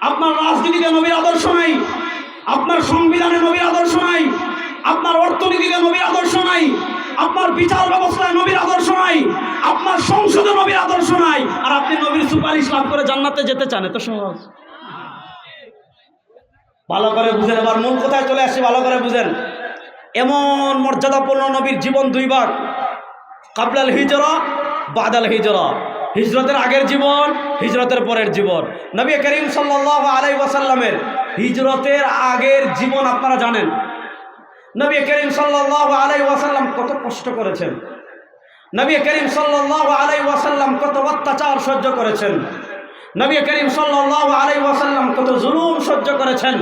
আপনার রাজনীতিতে নবীর আদর্শ নাই। আপনার সংবিধানে নবীর আদর্শ নাই। আপনার অর্থনীতিতে নবীর আদর্শ নাই। আপনার বিচার ব্যবস্থায় নবীর আদর্শ নাই। আপনার সংসদে নবীর আদর্শ নাই। আর আপনি নবীর সুপারিশ লাভ করে জান্নাতে যেতে চান, এত সহজ। ভালো করে বুঝেন, এবার মূল কোথায় চলে আসছে ভালো করে বুঝেন। এমন মর্যাদাপূর্ণ নবীর জীবন দুই ভাগ কাবলাল হিজরা, বাদাল হিজরা। হিজরতের আগের জীবন, হিজরতের পরের জীবন। নবী করিম সাল্লাহ আলাই ওয়াসাল্লামের হিজরতের আগের জীবন আপনারা জানেন। নবী করিম সাল্লাহ আলাই ওয়াসাল্লাম কত কষ্ট করেছেন। নবী করিম সাল্লাহ আলাই ওয়াসাল্লাম কত অত্যাচার সহ্য করেছেন। নবী করিম সাল্লাহ আলাই ওয়াসাল্লাম কত জুলুম সহ্য করেছেন।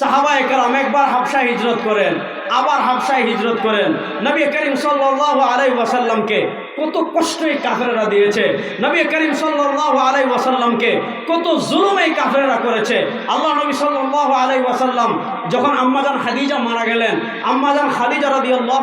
সাহাবায়ে কেরাম একবার হাবসায় হিজরত করেন, আবার হাবসায় হিজরত করেন। নবী করিম সাল্লাহ আলাই ওয়াসাল্লামকে কত কষ্টই কাফেরা দিয়েছে। নবী করিম সাল্লাহ আলাই ওয়াসাল্লামকে কত জুলুম এই কাফেরা করেছে। আল্লাহ নবী সাল্লাহ আলাই ওয়াসাল্লাম যখন আম্মাজান খাদিজা মারা গেলেন আম্মাজান খাদিজা রাদি আল্লাহ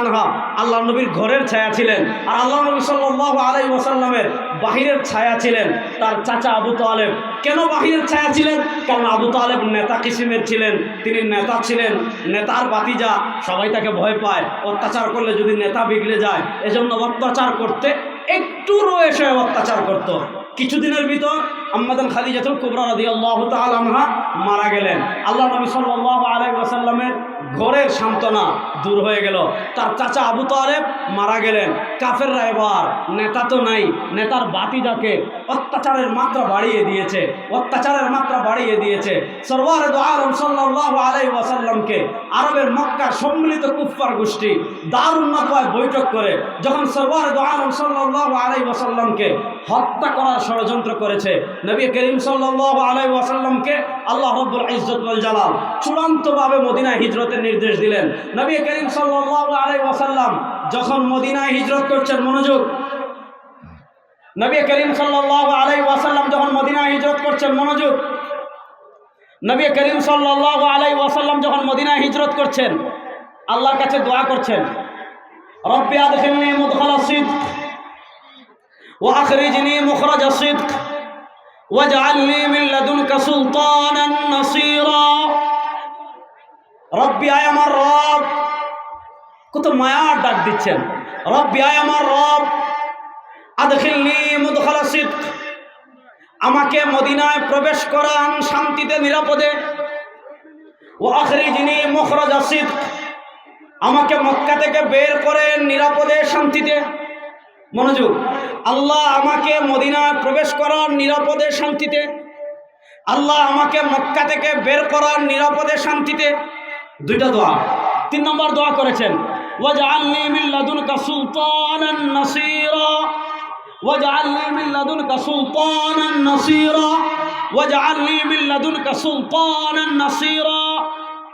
আনহা আল্লাহ নবীর ঘরের ছায়া ছিলেন আর আল্লাহ নবী সাল্লাহ আলাই ওয়াসাল্লামের বাহিরের ছায়া ছিলেন। তার চাচা আবু তালেব কেন বাহিরের ছায়া ছিলেন? কারণ আবু তালেব নেতা কিসিমের ছিলেন, তিনি নেতা ছিলেন, নেতার বাতিজা সবাই তাকে ভয় পায়, অত্যাচার করলে যদি নেতা বিগড়ে যায়, এজন্য অত্যাচার করতে, একটু রয়েছে অত্যাচার করত। কিছুদিনের ভিতর আম্মাদান খালিজাতুল কুবরা রাদিয়াল্লাহু তাআলা আনহা মারা গেলেন। আল্লাহ নবী সাল্লাল্লাহু আলাইহি ওয়াসাল্লামের ঘরের সান্ত্বনা দূর হয়ে গেল। তার চাচা আবু তালেব মারা গেলেন। কাফেররা এবার নেতা তো নাই, নেতার বাতি বাতিজাকে অত্যাচারের মাত্রা বাড়িয়ে দিয়েছে, অত্যাচারের মাত্রা বাড়িয়ে দিয়েছে। সরওয়ার আলম সাল্লাল্লাহু আলাই ওয়াসাল্লামকে আরবের মক্কার সম্মিলিত কুফফার গোষ্ঠী দারুণ নাদওয়ায় বৈঠক করে, যখন সরওয়ার আলম সাল্লাল্লাহু আলাইহি ওয়াসাল্লামকে হত্যা করার ষড়যন্ত্র করেছে, নবী করিম সাল্লাল্লাহু আলাই ওয়াসাল্লামকে আল্লাহ রাব্বুল ইজ্জত ওয়াল জালাল চূড়ান্তভাবে মদিনায় হিজরতের নির্দেশ দিলেন নবী করিম সাল্লাল্লাহু আলাইহি ওয়াসাল্লাম যখন মদিনায় হিজরত করছেন মনোযোগ নবী করিম সাল্লাল্লাহু আলাইহি ওয়াসাল্লাম যখন মদিনায় হিজরত করছেন মনোযোগ নবী করিম সাল্লাল্লাহু আলাইহি ওয়াসাল্লাম যখন মদিনায় হিজরত করছেন আল্লাহর কাছে দোয়া করছেন রব্বি আদখিলনি মুদখালা সিদক وأخرجني مخرج صدق واجعل لي من لدنك سلطانا نصيرا রব্বি, আয় আমার রব। কত মায়ার ডাক দিচ্ছেন। রব্বি, আয় আমার রব। আদখিলনি মুদখালা আমাকে মদিনায় প্রবেশ করান শান্তিতে, নিরাপদে। ও আখরিজিনি মুখরাজ সিদক। আমাকে মক্কা থেকে বের করেন নিরাপদে, শান্তিতে। মনোযোগ। আল্লাহ আমাকে মদিনায় প্রবেশ করার নিরাপদে, শান্তিতে। আল্লাহ আমাকে মক্কা থেকে বের করার নিরাপদে, শান্তিতে। দুইটা দোয়া। তিন নম্বর দোয়া করেছেন, ওয়াজআলনি মিন লাদুনকা সুলতানান নাসীরা, ওয়াজআলনি মিন লাদুনকা সুলতানান নাসীরা, ওয়াজআলনি মিন লাদুনকা সুলতানান নাসীরা।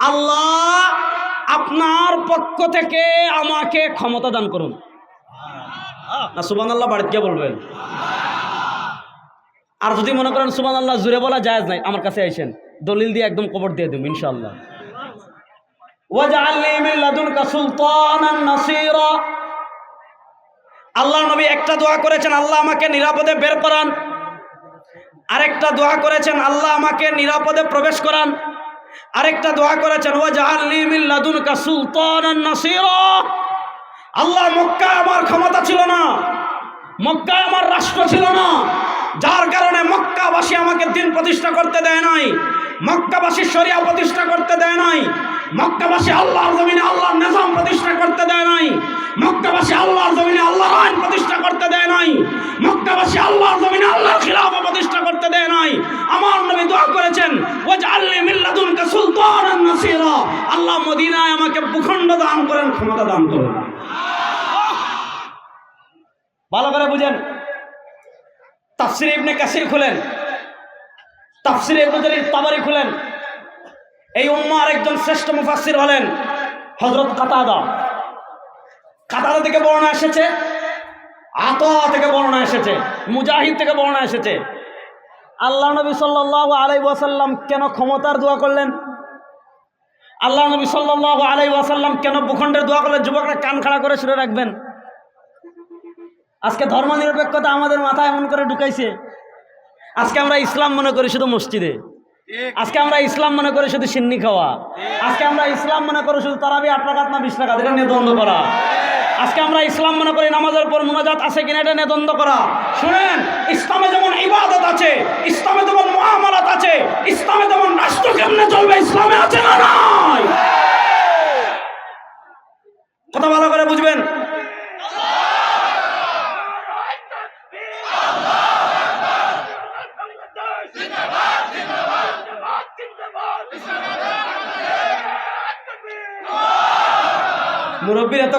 আল্লাহ আপনার পক্ষ থেকে আমাকে ক্ষমতা দান করুন। না সুবান আল্লাহ বাড়িতে গিয়ে বলবেন। আর যদি মনে করেন সুবান আল্লাহ জুড়ে বলা জায়েজ নাই, আমার কাছে আইসেন, দলিল দিয়ে একদম কবর দিয়ে দেব, ইনশাআল্লাহ ওয়াজআলনি মিন লাদুনকা সুলতানান নাসীরা আল্লাহ নবী একটা দোয়া করেছেন, আল্লাহ আমাকে নিরাপদে বের করান। আরেকটা দোয়া করেছেন, আল্লাহ আমাকে নিরাপদে প্রবেশ করান। আরেকটা দোয়া করেছেন মিন লাদুনকা সুলতানান নাসীরা আল্লাহ মক্কা আমার ক্ষমতা ছিল না মক্কা আমার রাষ্ট্র ছিল না, যার কারণে মক্কাবাসী আমাকে দিন প্রতিষ্ঠা করতে দেয় নাই, মক্কাবাসী শরিয়া প্রতিষ্ঠা করতে দেয় নাই। মক্কাবাসী আল্লাহর জমিনে আল্লাহর নিজাম প্রতিষ্ঠা করতে দেয় নাই। মক্কাবাসী আল্লাহর জমিনে আল্লাহর আইন প্রতিষ্ঠা করতে দেয় নাই। মক্কাবাসী আল্লাহর জমিনে আল্লাহর খিলাফা প্রতিষ্ঠা করতে দেয় নাই। আমার নবী দোয়া করেছেন, ওয়াজআলনি মিন লাদুনকা সুলতানান নাসীরা। আল্লাহ মদিনায় আমাকে ভূখণ্ড দান করেন, ক্ষমতা দান করেন। ভালো করে বুঝেন। তাফসির ইবনে কাসির খুলেন। তাফসির ইবনে জারির তাবারি খুলেন। এই উম্মার একজন শ্রেষ্ঠ মুফাসসির হলেন হযরত কাতাদা। কাতাদা থেকে বর্ণনা এসেছে আতা থেকে বর্ণনা এসেছে, মুজাহিদ থেকে বর্ণনা এসেছে। আল্লাহ নবী সাল্লাল্লাহু আলাইহি ওয়াসাল্লাম কেন ক্ষমতার দোয়া করলেন? আল্লাহ নবী সাল্লাল্লাহু আলাই ওয়াসাল্লাম কেন ভূখণ্ডের দোয়া করলেন? যুবকরা কান খাড়া করে শুনে রাখবেন। আজকে ধর্মনিরপেক্ষতা আমাদের মাথায় এমন করে ঢুকাইছে। আজকে আমরা ইসলাম মনে করি শুধু মসজিদে। আজকে আমরা ইসলাম মনে করে শুধু সিন্নি খাওয়া। আজকে আমরা ইসলাম মনে করে শুধু তারাবি আট টাকা না বিশ টাকা এটা নিয়ে দ্বন্দ্ব করা। আজকে আমরা ইসলাম মনে করি নামাজের পর মোনাজাত আছে কিনা, এটা নিয়ে দ্বন্দ্ব করা। শুনেন, ইসলামে যেমন ইবাদত আছে, ইসলামে যেমন মহামারাত আছে, ইসলামে যেমন রাষ্ট্র কেমনে চলবে, ইসলামে আছে না নয় কথা ভালো করে বুঝবেন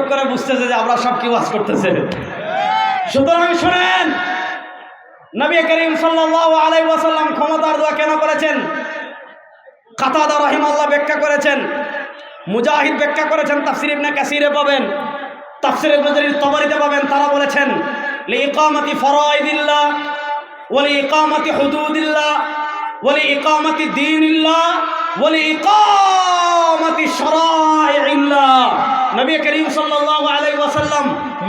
এত করে বুঝতেছে যে আমরা সব কি ওয়াজ করতেছে। সুতরাং শোনেন, নবী করিম সাল্লাল্লাহু আলাইহি ওয়াসাল্লাম ক্ষমতার দোয়া কেন করেছেন? কাতাদা রহিমাল্লাহ ব্যাখ্যা করেছেন, মুজাহিদ ব্যাখ্যা করেছেন, তাফসির ইবনে কাসিরে পাবেন, তাফসির ইবনে তবরিতে পাবেন, তারা বলেছেন ফরাইদিল্লাহ ওয়া লিইকামাতি হুদুদিল্লাহ লিইকামাতি শরাইইল্লাহ নবী করিম সাল্লাল্লাহু আলাইহি ওয়াসাল্লাম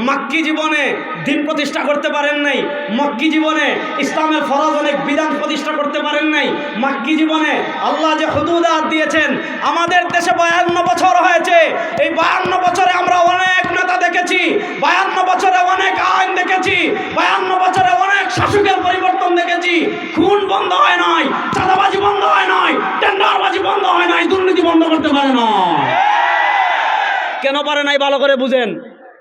মক্কি জীবনে দিন প্রতিষ্ঠা করতে পারেন নাই, মক্কি জীবনে ইসলামের ফরজ অনেক বিধান প্রতিষ্ঠা করতে পারেন নাই, মক্কি জীবনে আল্লাহ যে হুদুদাত দিয়েছেন, আমাদের দেশে বায়ান্ন বছর হয়েছে, এই বায়ান্ন বছরে আমরা অনেক নেতা দেখেছি, বায়ান্ন বছরে অনেক আইন দেখেছি, বায়ান্ন বছরে অনেক শাসকের পরিবর্তন দেখেছি, খুন বন্ধ হয় নাই, চাঁদাবাজি বন্ধ হয় নাই, টেন্ডারবাজি বন্ধ হয় নাই, দুর্নীতি বন্ধ করতে পারে না কেন পারে নাই ভালো করে বুঝেন?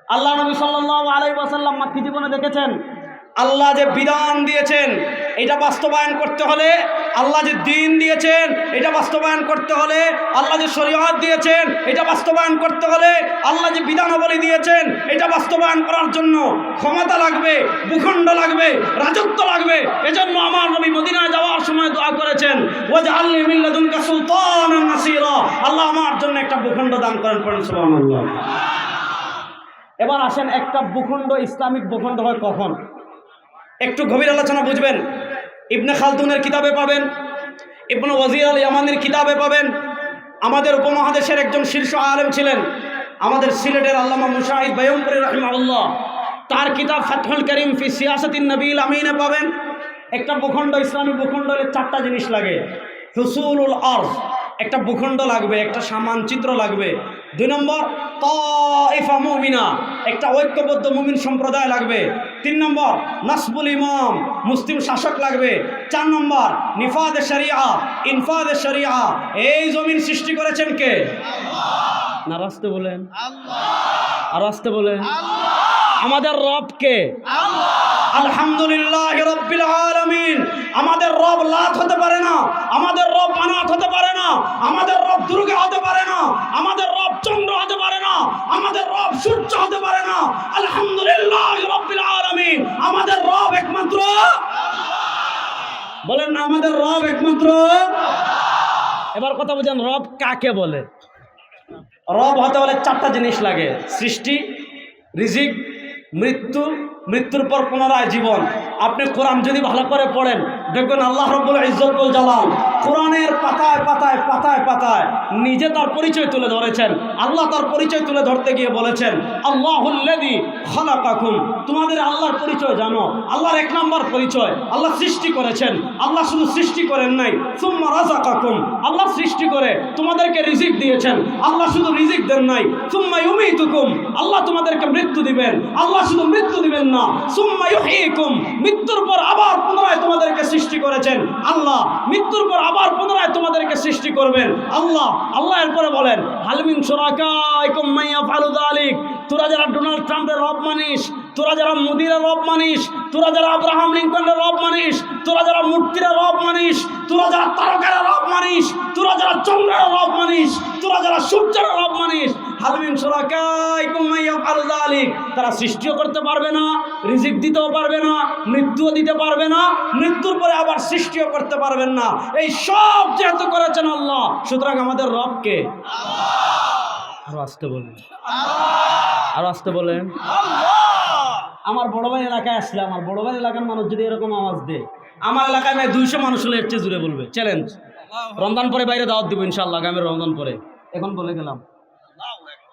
আল্লাহ নবী সাল্লাম আলাই ওয়াসাল্লাম মাতৃ জীবনে দেখেছেন আল্লাহ যে বিধান দিয়েছেন, এটা বাস্তবায়ন করতে হলে আল্লাহ যে দিন দিয়েছেন, এটা বাস্তবায়ন করতে হলে আল্লাহ যে শরীয়ত দিয়েছেন, এটা বাস্তবায়ন করতে হলে আল্লাহ যে বিধানাবলী দিয়েছেন, এটা বাস্তবায়ন করার জন্য ক্ষমতা লাগবে, ভূখণ্ড লাগবে, রাজত্ব লাগবে। এজন্য আমার নবী মদিনায় যাওয়ার সময় দোয়া করেছেন ও যে আল্লাহ সুলতান আল্লাহ আমার জন্য একটা ভূখণ্ড দান করেন এবার আসেন, একটা ভূখণ্ড, ইসলামিক ভূখণ্ড হয় কখন? একটু গভীর আলোচনা বুঝবেন। ইবনে খালতুনের কিতাবে পাবেন, ইবনে ওয়াজির আল ইয়ামানির কিতাবে পাবেন। আমাদের উপমহাদেশের একজন শীর্ষ আলেম ছিলেন, আমাদের সিলেটের আল্লামা মুশাহিদ বয়মপুরি রহিমাউল্লাহ তার কিতাব ফাতহুল করিম ফি সিয়াসতিন নবীল আমিনে পাবেন। একটা ভূখণ্ড, ইসলামী ভূখণ্ড হলে চারটা জিনিস লাগে। হুসুলুল আর্জ, একটা ভূখণ্ড লাগবে, একটা সামানচিত্র লাগবে। দুই নম্বর তফা মুমিনা, একটা ঐক্যবদ্ধ মুমিন সম্প্রদায় লাগবে। তিন নম্বর নসবুল ইমাম মুসলিম শাসক লাগবে। চার নম্বর নিফাদ শরিয়া ইনফাদ শরিয়া। এই জমিন সৃষ্টি করেছেন কে? না রাস্তে বলেন। আর আসতে বলেন। আমাদের রব কে? আলহামদুলিল্লাহ রব্বিল আলামিন। আমাদের রব লাত হতে পারে না, আমাদের রব মানাত হতে পারে না, আমাদের রব দুর্গা হতে পারে না, আমাদের রব চন্দ্র হতে পারে না, আমাদের রব সূর্য হতে পারে না। আলহামদুলিল্লাহ রব্বিল আলামিন। আমাদের রব একমাত্র বলেন না, আমাদের রব একমাত্র এবার কথা বলছেন, রব কাকে বলে? রব হতে হলে চারটা জিনিস লাগে, সৃষ্টি, রিজিক, মৃত্যু মৃত্যুর পর পুনরায় জীবন। আপনি কোরআন যদি ভালো করে পড়েন দেখবেন আল্লাহ রব্বুল ইজ্জতুল জালাল কোরআনের পাতায় পাতায় পাতায় পাতায় নিজে তার পরিচয় তুলে ধরেছেন। আল্লাহ তার পরিচয় তুলে ধরতে গিয়ে বলেছেন আল্লাহুল্লাদি খালাকাকুম। তোমাদের আল্লাহর পরিচয় জানো। আল্লাহর এক নম্বর পরিচয় আল্লাহ সৃষ্টি করেছেন। আল্লাহ শুধু সৃষ্টি করেন নাই, সুম্মা রাজাকাকুম আল্লাহ সৃষ্টি করে তোমাদেরকে রিজিক দিয়েছেন। আল্লাহ শুধু রিজিক দেন নাই, সুম্মা ইউমিতুকুম। আল্লাহ তোমাদেরকে মৃত্যু দিবেন। আল্লাহ শুধু মৃত্যু দিবেন না, সুম্মা ইউহয়িকুম মৃত্যুর পর আবার পুনরায় তোমাদেরকে সৃষ্টি করেছেন। আল্লাহ মৃত্যুর পর আবার পুনরায় তোমাদেরকে সৃষ্টি করবেন। আল্লাহ আল্লাহ এরপরে বলেন হালমিন সুরাকাইকুম মাইয়া যালিক। তোরা যারা ডোনাল্ড ট্রাম্পের রব মানিস, তোরা যারা মোদির রব মানিস, তোরা যারা আব্রাহাম লিঙ্কনের রব মানিস, তোরা যারা মূর্তির রব মানিস, তোরা যারা তারকার রব মানিস, তোরা যারা চন্দ্রের রব মানিস, তোরা যারা সূর্যের রব মানিস হালমিন যালিক। তারা সৃষ্টিও করতে পারবে না রিজিক দিতেও পারবে না মৃত্যুও দিতে পারবে না মৃত্যুর পরে আবার সৃষ্টিও করতে পারবেন না। এই সব যেহেতু করেছেন আল্লাহ সুতরাং আমাদের রবকে আরও আসতে বলেন। আরও আসতে বলেন। আমার বড় ভাই এলাকায় আসলে আমার বড় ভাই এলাকার মানুষ যদি এরকম আওয়াজ দেয় আমার এলাকায় মেয়ে দুইশো মানুষ হলে এর চেয়ে জুড়ে বলবে। চ্যালেঞ্জ রমজান পরে বাইরে দাওয়াত দিব ইনশাল্লাহ আগামী রমজান পরে। এখন বলে গেলাম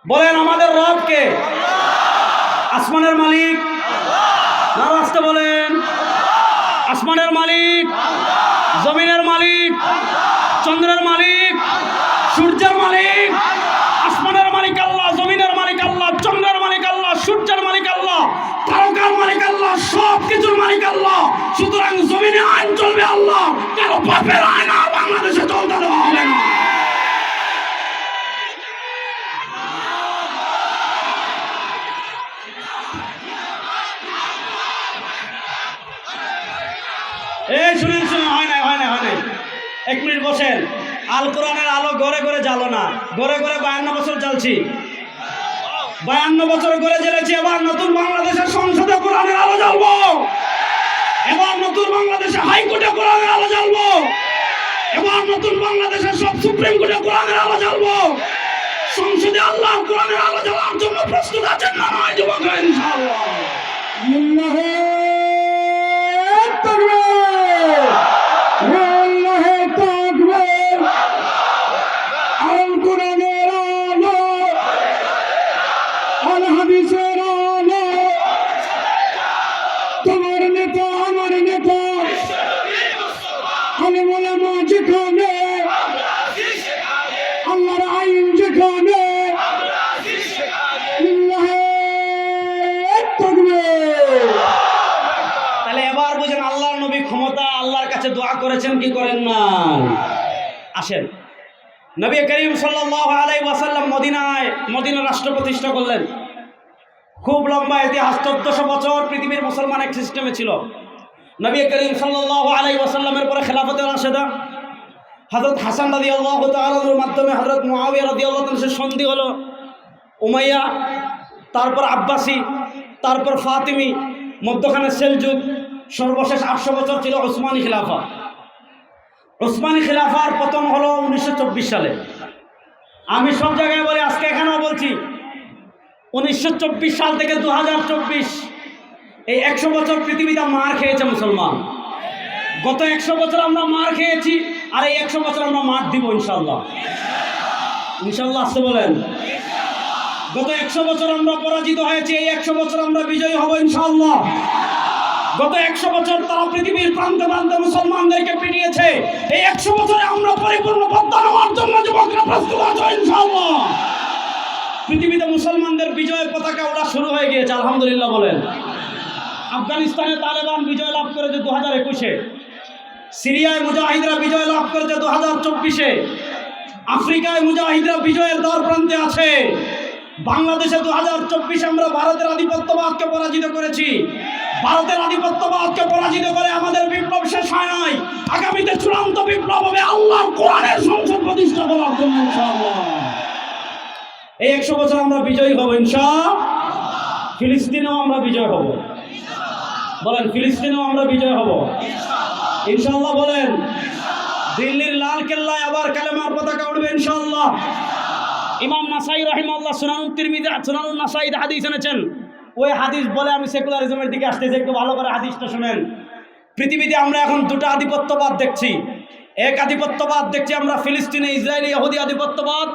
বলেন আমাদের রবকে। আসমানের মালিক। আসতে বলেন। আসমানের মালিক। জমিনের মালিক। চন্দ্রের মালিক। সূর্যের মালিক। আসমানের মালিক আল্লাহ, জমিনের মালিক আল্লাহ, চন্দ্রের মালিক আল্লাহ, সূর্যের মালিক আল্লাহ, তারকার মালিক আল্লাহ সব কিছুর মালিক আল্লাহ। সুতরাং জমিনে আইন চলবে আল্লাহ। কারও বাপের আইন বাংলাদেশে চলতে বসেন। আল কোরআনের আলো ঘরে ঘরে জ্বালো না। ঘরে ঘরে বায়ান্ন বছর জ্বালছি। বায়ান্ন বছর ঘরে জ্বেলেছি, এবার নতুন বাংলাদেশের সংসদে কোরআনের আলো জ্বালবো। এবার নতুন বাংলাদেশে হাইকোর্টে কোরআনের আলো জ্বালবো। এবার নতুন বাংলাদেশের সব সুপ্রিম কোর্টে কোরআনের আলো জ্বালবো। সংসদে আল্লাহ কোরআনের আলো জ্বালার জন্য প্রস্তুত আছেন না নয় যুবক ইনশাআল্লাহ। আল্লাহর কাছে দোয়া করেছেন, কি করেন না আসেন। নবী করিম আলাইহি ওয়াসাল্লাম মদিনায় মদিনা রাষ্ট্র প্রতিষ্ঠা করলেন। খুব লম্বা ইতিহাস, চোদ্দশো বছর পৃথিবীর মুসলমান এক সিস্টেমে ছিল। নবী করিম সাল্লাল্লাহু আলাইহি ওয়াসাল্লামের পরে খেলাফতে রাশেদা, হযরত হাসান রাদিয়াল্লাহু তাআলার মাধ্যমে হযরত মুআবিয়া রাদিয়াল্লাহু তাআলার সন্ধি হলো। উমাইয়া, তারপর আব্বাসী, তারপর ফাতিমি, মধ্যখানে সেলজুক সর্বশেষ আটশো বছর ছিল ওসমানী খিলাফা। ওসমানী খিলাফার পতন হলো উনিশশো চব্বিশ সালে। আমি সব জায়গায় বলি, আজকে এখানেও বলছি, উনিশশো চব্বিশ সাল থেকে দু হাজার চব্বিশ, এই একশো বছর পৃথিবীতে মার খেয়েছে মুসলমান। গত একশো বছর আমরা মার খেয়েছি, আর এই একশো বছর আমরা মার দিব ইনশাল্লাহ ইনশাল্লাহ আসতে বলেন। গত একশো বছর আমরা পরাজিত হয়েছি, এই একশো বছর আমরা বিজয়ী হব ইনশাল্লাহ গত একশো বছর তারা পৃথিবীর প্রান্তে প্রান্তে মুসলমানদেরকে পিটিয়েছে। এই একশো বছরে আমরা পরিপূর্ণ বদ্ধ হওয়ার জন্য যুবকরা প্রস্তুত আছো পৃথিবীতে মুসলমানদের বিজয়ের পতাকা ওরা শুরু হয়ে গিয়েছে, আলহামদুলিল্লাহ বলেন। আফগানিস্তানে তালেবান বিজয় লাভ করেছে দু হাজার একুশে। সিরিয়ায় মুজাহিদরা বিজয় লাভ করেছে দু হাজার চব্বিশে। আফ্রিকায় মুজাহিদরা বিজয়ের দ্বার প্রান্তে আছে। বাংলাদেশে দু হাজার চব্বিশে আমরা ভারতের আধিপত্যবাদকে পরাজিত করেছি। ভারতের আধিপত্যবাদকে পরাজিত করে আমাদের বিপ্লব শেষ হয় নাই। আগামীতে চূড়ান্ত বিপ্লব হবে। আল্লাহ কোরআনের সংসদ প্রতিষ্ঠা করার জন্য এই একশো বছর আমরা বিজয়ী হব ইনশা ফিলিস্তিনেও আমরা বিজয় হব। বলেন, ফিলিস্তিনেও আমরা বিজয় হব। ইনশাআল্লাহ বলেন, দিল্লির লাল কেল্লায় আবার কালেমার পতাকা উঠবে ইনশাআল্লাহ। ইমাম নাসাই রহিমাল্লাহ সুনানুল তিরমিজি সুনানুল নাসাইদ হাদিস এনেছেন। ওই হাদিস বলে আমি সেকুলারিজমের দিকে আসতেছি একটু ভালো করে হাদিসটা শুনেন। পৃথিবীতে আমরা এখন দুটো আধিপত্যবাদ দেখছি। এক আধিপত্যবাদ দেখছি আমরা ফিলিস্তিনে ইসরায়েলি ইহুদি আধিপত্যবাদ,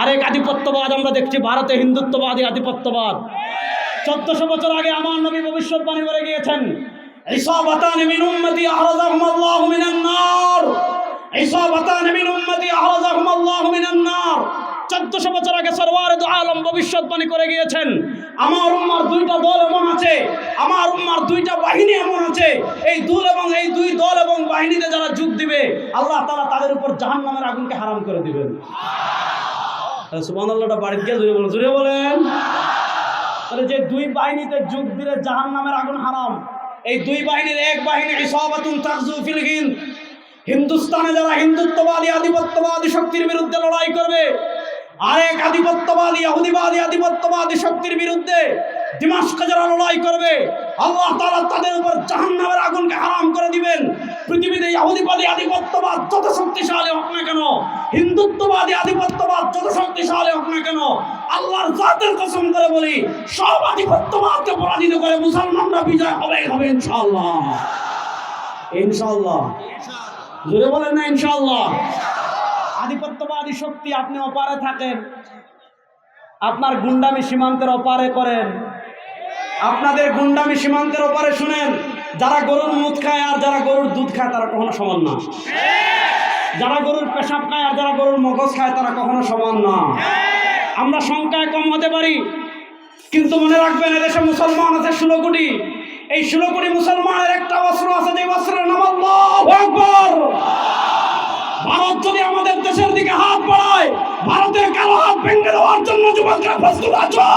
আরেক আধিপত্যবাদ আমরা দেখছি ভারতে হিন্দুত্ববাদী আধিপত্যবাদ। চোদ্দশো বছর আগে আমার নবী ভবিষ্যৎবাণী করে গিয়েছেন চোদ্দশো বছর আগে সরওয়ার আলম ভবিষ্যৎবাণী করে গিয়েছেন আমার উম্মার দুইটা দল এমন আছে, আমার উম্মার দুইটা বাহিনী এমন আছে। এই দুল এবং এই দুই দল এবং বাহিনীতে যারা যোগ দিবে, আল্লাহ তাআলা তাদের উপর জাহান্নামের আগুনকে হারাম করে দিবেন। সুবহান আল্লাহটা বাড়িতে গিয়ে জুড়ে বলেন জুড়ে বলেন। তাহলে যে দুই বাহিনীতে যোগ দিলে জাহান নামের আগুন হারাম, এই দুই বাহিনীর এক বাহিনী ইসাবাতুন তাকজু ফিল হিন্দ। হিন্দুস্তানে যারা হিন্দুত্ববাদী, আধিপত্যবাদী শক্তির বিরুদ্ধে লড়াই করবে আরেক আধিপত্যবাদী ইহুদিবাদী আধিপত্যবাদী শক্তির বিরুদ্ধে দিমাশকে যারা লড়াই করবে, আল্লাহ তাআলা তাদের উপর জাহান্নামের আগুনকে হারাম করে দিবেন। পৃথিবীতে ইহুদিবাদী আধিপত্যবাদ যত শক্তিশালী হোক না কেন, হিন্দুত্ববাদী, আধিপত্যবাদ যত শক্তিশালী হোক না কেন, আল্লাহর জাতের কসম করে বলি, সব আধিপত্যবাদকে পরাজিত করে মুসলমানরা বিজয় হবে হবে ইনশাআল্লাহ। ইনশাআল্লাহ। জোরে বলেন না ইনশাআল্লাহ। আধিপত্যবাদী শক্তি আপনি অপারে থাকেন। আপনার গুন্ডামি সীমান্তের অপারে করেন। আপনাদের গুন্ডামি সীমান্তের ওপারে শুনেন, যারা গরুর মুদ খায় আর যারা গরুর দুধ খায়, তারা কখনো সমান না। যারা গরুর পেশাব খায় আর যারা গরুর মগজ খায়, তারা কখনো সমান না। আমরা সংখ্যায় কম হতে পারি, কিন্তু মনে রাখবেন এদেশে মুসলমান আছে ষোলো কোটি। এই ষোলো কোটি মুসলমানের একটা অস্ত্র আছে, যে অস্ত্রের নাম আল্লাহু আকবার। ভারত যদি আমাদের দেশের দিকে হাত বাড়ায়, ভারতের কালো হাত ভেঙে দেওয়ার জন্য যুবকরা প্রস্তুত আছো?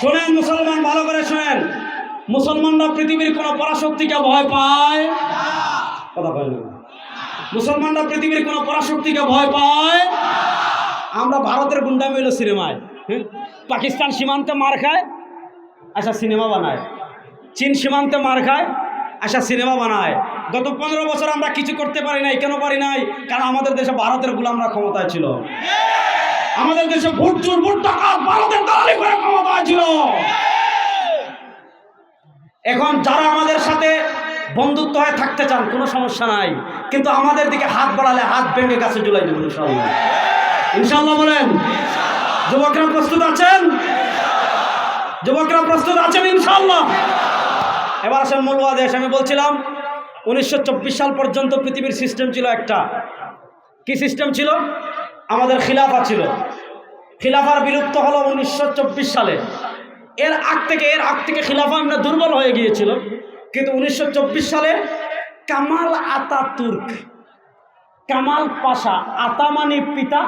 শোনেন মুসলমান, ভালো করে শোনেন। মুসলমানরা পৃথিবীর কোনো পরাশক্তিকে ভয় পায়? কথা পায় না মুসলমানরা পৃথিবীর কোনো পরাশক্তিকে ভয় পায়? আমরা ভারতের গুন্ডামি হলো সিনেমায়? পাকিস্তান সীমান্তে মার খায় আচ্ছা সিনেমা বানায়। চীন সীমান্তে মার খায় আচ্ছা সিনেমা বানায়। গত পনেরো বছর আমরা কিছু করতে পারি নাই, কেন পারি নাই? কারণ আমাদের দেশে ভারতের গুলামরা ক্ষমতায় ছিল। আমাদের দেশে ভোট চোর টাকা ভারতের দালালি করে ক্ষমতায় ছিল। এখন যারা আমাদের সাথে বন্ধুত্ব হয়ে থাকতে চান, কোনো সমস্যা নাই। কিন্তু আমাদের দিকে হাত বাড়ালে হাত ভেঙে গাছে জুলাই দেবেন ইনশাল্লাহ ইনশাল্লাহ বলেন, যুবকরা প্রস্তুত আছেন? যুবকরা প্রস্তুত আছেন ইনশাল্লাহ এবার আসেন মূল আদেশ আমি বলছিলাম, উনিশশো চব্বিশ সাল পর্যন্ত পৃথিবীর সিস্টেম ছিল একটা। কি সিস্টেম ছিল? আমাদের খিলাফা ছিল। খিলাফার বিলুপ্ত হলো উনিশশো চব্বিশ সালে। এর আগ থেকে, এর আগ থেকে খিলাফা আমরা দুর্বল হয়ে গিয়েছিল। কিন্তু উনিশশো চব্বিশ সালে Kemal Ataturk Kemal Pasha Ata মানে পিতা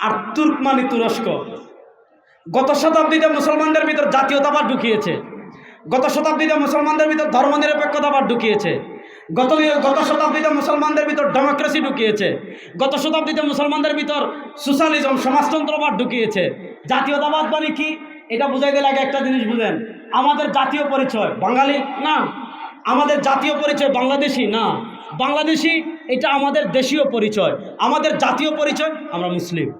আর তুর্ক মানে তুরস্ক। গত শতাব্দীতে মুসলমানদের ভিতর জাতীয়তাবাদ ঢুকিয়েছে। গত শতাব্দীতে মুসলমানদের ভিতর ধর্ম ধর্মনিরপেক্ষতাবাদ ঢুকিয়েছে। গত গত শতাব্দীতে মুসলমানদের ভিতর ডেমোক্রেসি ঢুকিয়েছে। গত শতাব্দীতে মুসলমানদের ভিতর সোশ্যালিজম সমাজতন্ত্রবাদ ঢুকিয়েছে। জাতীয়তাবাদ মানে কি? এটা বুঝাইতে লাগে একটা জিনিস বুঝেন। আমাদের জাতীয় পরিচয়, বাঙালি? না। আমাদের জাতীয় পরিচয় বাংলাদেশি? না। বাংলাদেশি, এটা আমাদের দেশীয় পরিচয়। আমাদের জাতীয় পরিচয় আমরা মুসলিম।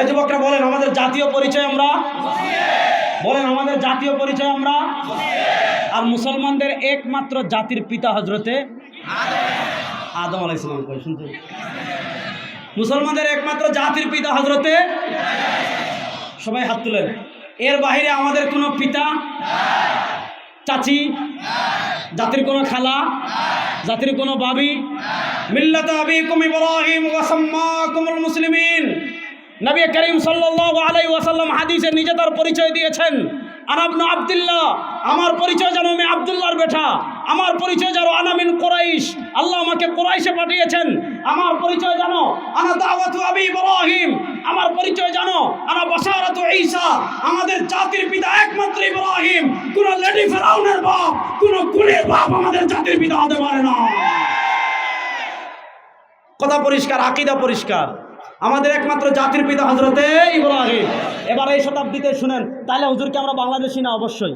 এই যুবকরা বলেন, আমাদের জাতীয় পরিচয় আমরা বলেন, আমাদের জাতীয় পরিচয় আমরা? আর মুসলমানদের একমাত্র জাতির পিতা হজরতে আদম। আলাই কই শুনতে মুসলমানদের একমাত্র জাতির পিতা হজরতে সবাই হাত তুলেন। এর বাইরে আমাদের কোনো পিতা, চাচি, জাতির কোনো খালা, জাতির কোনো বাবি মিল্লাত আবিকুম ইব্রাহিম ওয়া সাম্মাকুমুল মুসলিমিন। নবী করিম সাল্লাল্লাহু আলাইহি ওয়াসাল্লাম হাদিসে নিজে তার পরিচয় দিয়েছেন। আনাবনু আব্দুল্লাহ, আমার পরিচয় জানো আমি আব্দুল্লাহর বেটা, আমার পরিচয় জানো আনামিন কোরাইশ, আল্লাহ আমাকে কোরাইশে পাঠিয়েছেন। আমার পরিচয় জানো আনা দাওয়াতু আবি ইব্রাহিম, আমার পরিচয় জানো আনা বাশারাতু ঈসা, আমাদের জাতির পিতা একমাত্র ইব্রাহিম। কোন লেডি ফেরাউনের বাপ, কোন কুলের বাপ আমাদের জাতির পিতা হতে পারে না। কথা পরিষ্কার, আকিদা পরিষ্কার। আমাদের একমাত্র জাতির পিতা হজরতে এবার এই শতাব্দীতে শুনেন তাহলে হুজুরকে আমরা বাংলাদেশি না? অবশ্যই।